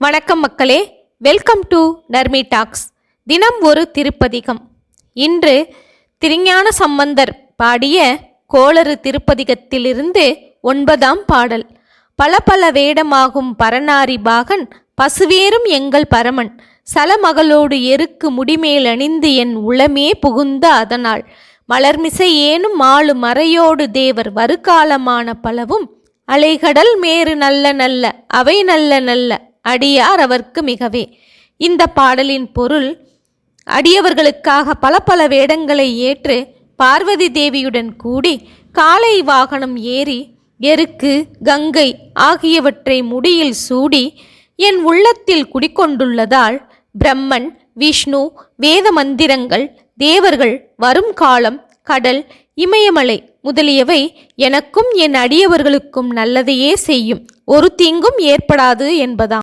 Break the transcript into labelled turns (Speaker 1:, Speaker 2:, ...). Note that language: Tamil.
Speaker 1: வணக்கம் மக்களே. வெல்கம் டு நர்மி டாக்ஸ் தினம் ஒரு திருப்பதிகம். இன்று திருஞான சம்பந்தர் பாடிய கோளறு திருப்பதிகத்திலிருந்து ஒன்பதாம் பாடல். பல பல வேடமாகும் பரநாரி பாகன் பசுவேறும் எங்கள் பரமன் சலமகளோடு எருக்கு முடிமேல் அணிந்து என் உளமே புகுந்த அதனால். மலர்மிசை ஏனும் மாலு மறையோடு தேவர் வருகாலமான பலவும் அலைகடல் மேறு நல்ல நல்ல அவை நல்ல நல்ல அடியார் அவர்க்கு மிகவே. இந்த பாடலின் பொருள் அடியவர்களுக்காக பல பல வேடங்களை ஏற்று பார்வதி தேவியுடன் கூடி காலை வாகனம் ஏறி எருக்கு கங்கை ஆகியவற்றை முடியில் சூடி என் உள்ளத்தில் குடிக்கொண்டுள்ளதால் பிரம்மன் விஷ்ணு வேத மந்திரங்கள் தேவர்கள் வரும் காலம் கடல் இமயமலை முதலியவை எனக்கும் என் அடியவர்களுக்கும் நல்லதையே செய்யும். ஒரு தீங்கும் ஏற்படாது என்பதாம்.